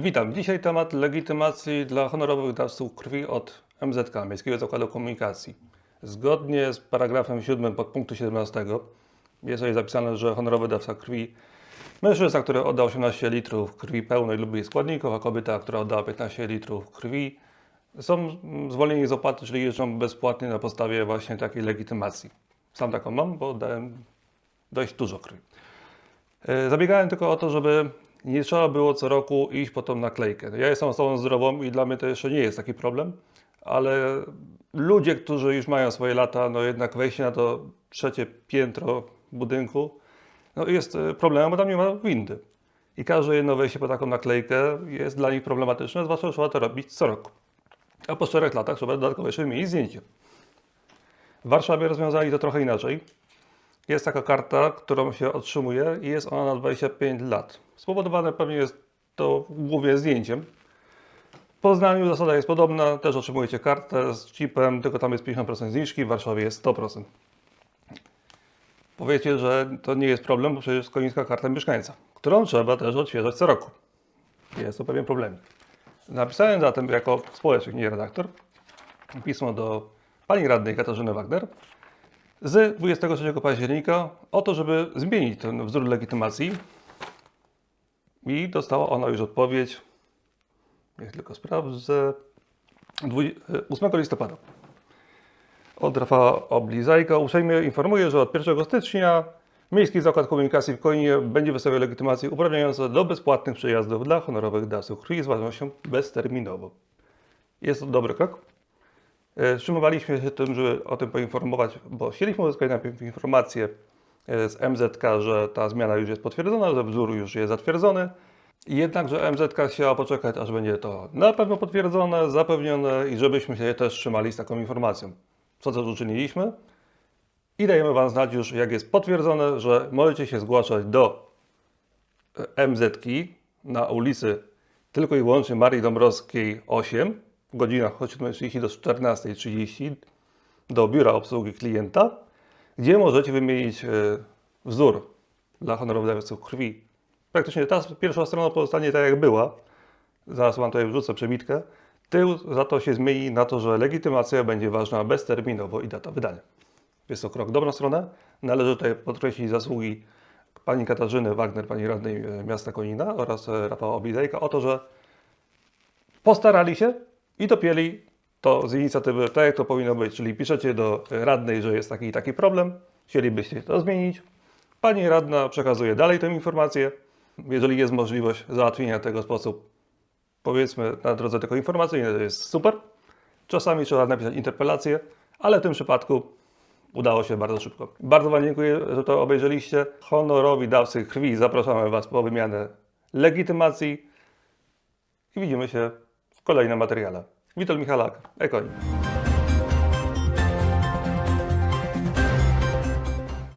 Witam. Dzisiaj temat legitymacji dla honorowych dawców krwi od MZK, Miejskiego Zakładu Komunikacji. Zgodnie z paragrafem 7 podpunktu 17 jest tutaj zapisane, że honorowy dawca krwi mężczyzna, który odda 18 litrów krwi pełnej lub jej składników, a kobieta, która oddała 15 litrów krwi, są zwolnieni z opłaty, czyli jeżdżą bezpłatnie na podstawie właśnie takiej legitymacji. Sam taką mam, bo oddałem dość dużo krwi. E, Zabiegałem tylko o to, żeby nie trzeba było co roku iść po tą naklejkę. Ja jestem osobą zdrową i dla mnie to jeszcze nie jest taki problem, ale ludzie, którzy już mają swoje lata, no jednak wejście na to trzecie piętro budynku no jest e, problemem, bo tam nie ma windy. I każde jedno wejście po taką naklejkę jest dla nich problematyczne, zwłaszcza, że trzeba to robić co roku. A po czterech latach trzeba dodatkowo jeszcze mieć zdjęcie. W Warszawie rozwiązali to trochę inaczej. Jest taka karta, którą się otrzymuje i jest ona na 25 lat. Spowodowane pewnie jest to głównie zdjęciem. W Poznaniu zasada jest podobna, też otrzymujecie kartę z chipem, tylko tam jest 50% zniżki, w Warszawie jest 100%. Powiecie, że to nie jest problem, bo przecież jest konińska karta mieszkańca, którą trzeba też odświeżać co roku. Jest to pewien problem. Napisałem zatem jako społecznik, nie redaktor, pismo do pani radnej Katarzyny Wagner, z 23 października o to, żeby zmienić ten wzór legitymacji. I dostała ona już odpowiedź, niech tylko sprawdzę, dwudzie- 8 listopada. Od Rafała Oblizajka uprzejmie informuję, że od 1 stycznia Miejski Zakład Komunikacji w Koninie będzie wystawiał legitymacje uprawniające do bezpłatnych przejazdów dla honorowych dawców krwi z ważnością bezterminową. Jest to dobry krok. E, Wstrzymywaliśmy się tym, żeby o tym poinformować, bo chcieliśmy uzyskać najpierw informację e, z MZK, że ta zmiana już jest potwierdzona, że wzór już jest zatwierdzony. Jednakże MZK chciała poczekać, aż będzie to na pewno potwierdzone, zapewnione i żebyśmy się też trzymali z taką informacją. Co też uczyniliśmy. I dajemy Wam znać już, jak jest potwierdzone, że możecie się zgłaszać do e, MZK na ulicy tylko i wyłącznie Marii Dąbrowskiej 8 w godzinach od 7.30 do 14.30 do biura obsługi klienta, gdzie możecie wymienić e, wzór dla honorowych dawców krwi. Praktycznie ta pierwsza strona pozostanie tak jak była. Zaraz Wam tutaj wrzucę przebitkę. Tył za to się zmieni na to, że legitymacja będzie ważna bezterminowo i data wydania. Jest to krok w dobrą stronę. Należy tutaj podkreślić zasługi pani Katarzyny Wagner, pani radnej e, miasta Konina oraz e, Rafała Oblidejka o to, że postarali się i dopięli to z inicjatywy tak, jak to powinno być. Czyli piszecie do radnej, że jest taki i taki problem, chcielibyście to zmienić. Pani radna przekazuje dalej tę informację. Jeżeli jest możliwość załatwienia tego sposób, powiedzmy, na drodze tylko informacyjnej, to jest super. Czasami trzeba napisać interpelację, ale w tym przypadku udało się bardzo szybko. Bardzo Wam dziękuję, że to obejrzeliście. Honorowi dawcy krwi zapraszamy Was po wymianę legitymacji i widzimy się w kolejnym materiale. Witold Michalak, Ekonim.